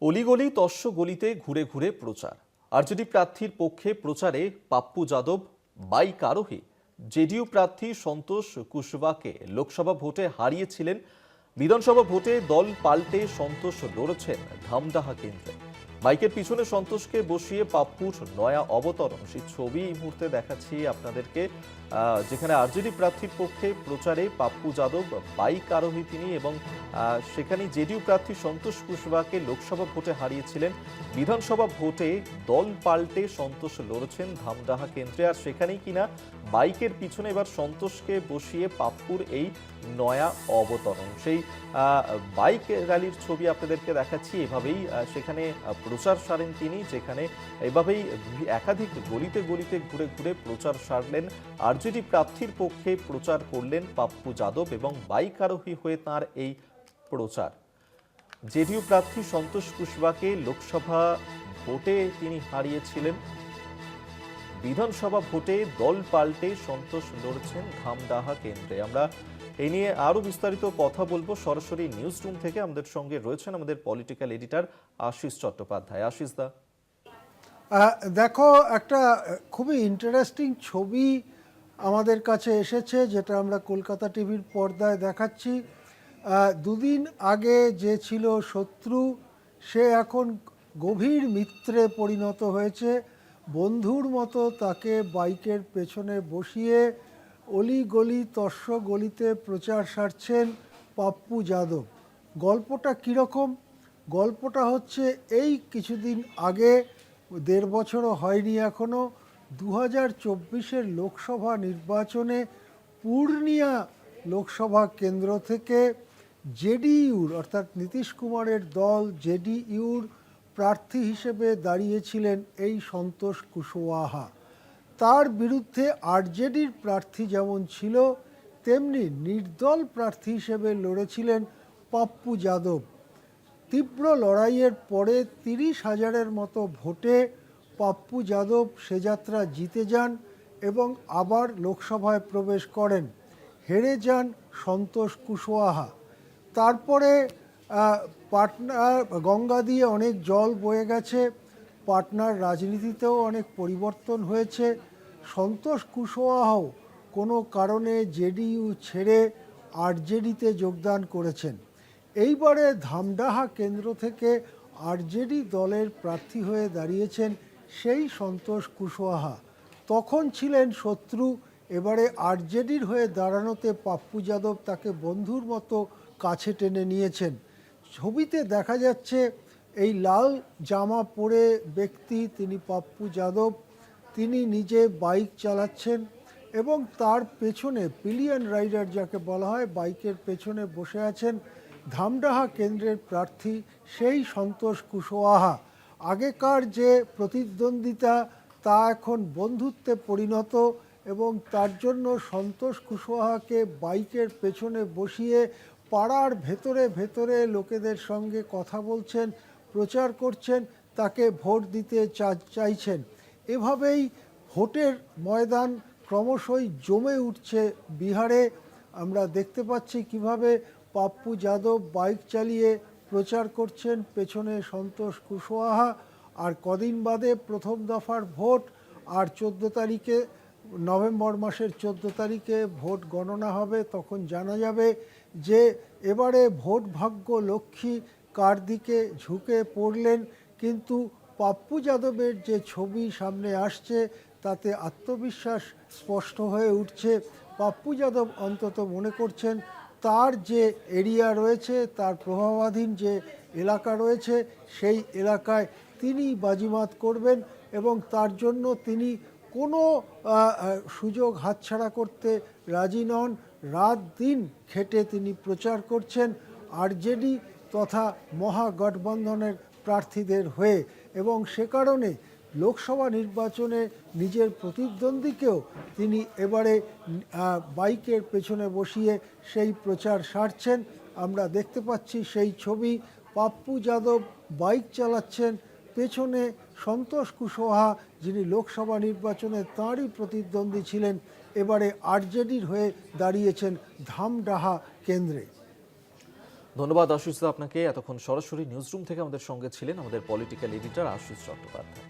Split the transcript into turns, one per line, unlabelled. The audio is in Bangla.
অলিগলি তস্য গলিতে ঘুরে ঘুরে প্রচার। আরজেডি প্রার্থীর পক্ষে প্রচারে পাপ্পু যাদব বাইক আরোহী জেডিইউ প্রার্থী সন্তোষ কুশবাকে লোকসভা ভোটে হারিয়েছিলেন, বিধানসভা ভোটে দল পাল্টে সন্তোষ লড়েছেন ধামদাহা কেন্দ্রে। বাইকের পিছনে সন্তোষকে বসিয়ে পাপ্পুর নয়া অবতরণ। সেই ছবি এই মুহূর্তে দেখাচ্ছি আপনাদেরকে। যেখানে আরজেডি প্রার্থীর পক্ষে প্রচারে পাপ্পু যাদব, বাইক আরোহী তিনি এবং সেখানে জেডিইউ প্রার্থী সন্তোষ কুশওয়াকে লোকসভা ভোটে হারিয়েছিলেন। বিধানসভা ভোটে দল পাল্টে সন্তোষ লড়েছেন ধামদাহা কেন্দ্রে। আর সেখানেই কিনা বাইকের পিছনে এবার সন্তোষকে বসিয়ে পাপ্পুর এই নয়া অবতরণ। সেই বাইক র্যালির ছবি আপনাদেরকে দেখাচ্ছি। এভাবেই সেখানে প্রচার সারেন তিনি, যেখানে এভাবেই একাধিক গলিতে গলিতে ঘুরে ঘুরে প্রচার সারলেন আরজেডি প্রার্থীর পক্ষে প্রচার করলেন পাপ্পু যাদব এবং বাইক আরোহী হয়ে তার এই প্রচার। জেডিইউ প্রার্থী সন্তোষ কুশওয়াকে লোকসভা ভোটে তিনি হারিয়েছিলেন। বিধানসভা ভোটে দল পাল্টে সন্তোষ লড়ছেন ধামদাহা কেন্দ্রে। আমরা এই নিয়ে আরও বিস্তারিত কথা বলব। সরাসরি নিউজ রুম থেকে আমাদের সঙ্গে রয়েছেন আমাদের পলিটিক্যাল এডিটার আশিস চট্টোপাধ্যায়। আশিস দা।
দেখো, একটা খুবই ইন্টারেস্টিং ছবি আমাদের কাছে এসেছে, যেটা আমরা কলকাতা টিভির পর্দায় দেখাচ্ছি। দুদিন আগে যে ছিল শত্রু, সে এখন গভীর মিত্রে পরিণত হয়েছে। বন্ধুর মতো তাকে বাইকের পেছনে বসিয়ে অলি গলি, তস্য গলিতে প্রচার সারছেন পাপ্পু যাদব। গল্পটা কীরকম? গল্পটা হচ্ছে, এই কিছুদিন আগে, দেড় বছরও হয়নি এখনও দু হাজার চব্বিশের লোকসভা নির্বাচনে পূর্ণিয়া লোকসভা কেন্দ্র থেকে জেডিইউর, অর্থাৎ নীতিশ কুমারের দল জেডিইউর প্রার্থী হিসেবে দাঁড়িয়েছিলেন এই সন্তোষ কুশওয়াহা তার বিরুদ্ধে আরজেডির প্রার্থী যেমন ছিল, তেমনি নির্দল প্রার্থী হিসেবে লড়েছিলেন পাপ্পু যাদব। তীব্র লড়াইয়ের পরে তিরিশ হাজারের মতো ভোটে পাপ্পু যাদব সে যাত্রা জিতে যান এবং আবার লোকসভায় প্রবেশ করেন। হেরে যান সন্তোষ কুশওয়াহা। তারপরে পাটনা, গঙ্গা দিয়ে অনেক জল বয়ে গেছে। পাটনার রাজনীতিতেও অনেক পরিবর্তন হয়েছে। সন্তোষ কুশওয়াহাও কোনো কারণে জেডিইউ ছেড়ে আরজেডিতে যোগদান করেছেন। এইবারে ধামডাহা কেন্দ্র থেকে আরজেডি দলের প্রার্থী হয়ে দাঁড়িয়েছেন সেই সন্তোষ কুশওয়াহা তখন ছিলেন শত্রু, এবারে আরজেডির হয়ে দাঁড়ানোতে পাপ্পু যাদব তাকে বন্ধুর মতো কাছে টেনে নিয়েছেন। ছবিতে দেখা যাচ্ছে, এই লাল জামা পরে ব্যক্তি তিনি পাপ্পু যাদব, তিনি নিজে বাইক চালাচ্ছেন এবং তার পেছনে পিলিয়ন রাইডার যাকে বলা হয়, বাইকের পেছনে বসে আছেন ধামডাহা কেন্দ্রের প্রার্থী সেই সন্তোষ কুশওয়াহা আগেকার যে প্রতিদ্বন্দ্বিতা, তা এখন বন্ধুত্বে পরিণত এবং তার জন্য সন্তোষ কুশওয়াহাকে বাইকের পেছনে বসিয়ে পাড়ার ভেতরে ভেতরে লোকেদের সঙ্গে কথা বলছেন, প্রচার করছেন, তাকে ভোট দিতে চাইছেন। এভাবেই ভোটের ময়দান ক্রমশই জমে উঠছে বিহারে। আমরা দেখতে পাচ্ছি কীভাবে পাপ্পু যাদব বাইক চালিয়ে প্রচার করছেন পেছনে সন্তোষ কুশওয়াহা, আর কদিন বাদে প্রথম দফার ভোট, আর চোদ্দ তারিখে, নভেম্বর মাসের চোদ্দ তারিখে ভোট গণনা হবে, তখন জানা যাবে যে এবারে ভোট ভাগ্য লক্ষ্মী কার দিকে ঝুঁকে পড়লেন, কিন্তু পাপ্পু যাদবের যে ছবি সামনে আসছে, তাতে আত্মবিশ্বাস স্পষ্ট হয়ে উঠছে। পাপ্পু যাদব অন্তত মনে করছেন তার যে এরিয়া রয়েছে, তার প্রভাবাধীন যে এলাকা রয়েছে, সেই এলাকায় তিনি বাজিমাত করবেন এবং তার জন্য তিনি কোনো সুযোগ হাতছাড়া করতে রাজি নন। রাত দিন খেটে তিনি প্রচার করছেন আরজেডি তথা মহাগঠবন্ধনের প্রার্থীদের হয়ে এবং সে কারণে লোকসভা নির্বাচনে নিজের প্রতিদ্বন্দ্বীকেও তিনি এবারে বাইকের পেছনে বসিয়ে সেই প্রচার সারছেন। আমরা দেখতে পাচ্ছি সেই ছবি, পাপ্পু যাদব বাইক চালাচ্ছেন, পেছনে সন্তোষ কুশওয়াহা যিনি লোকসভা নির্বাচনে তাঁরই প্রতিদ্বন্দ্বী ছিলেন, এবারে আরজেডির হয়ে দাঁড়িয়েছেন ধামডাহা কেন্দ্রে।
ধন্যবাদ আশিস আপনাকে। এতক্ষণ সরাসরি নিউজরুম থেকে আমাদের সঙ্গে ছিলেন আমাদের পলিটিক্যাল এডিটর আশিস চট্টোপাধ্যায়।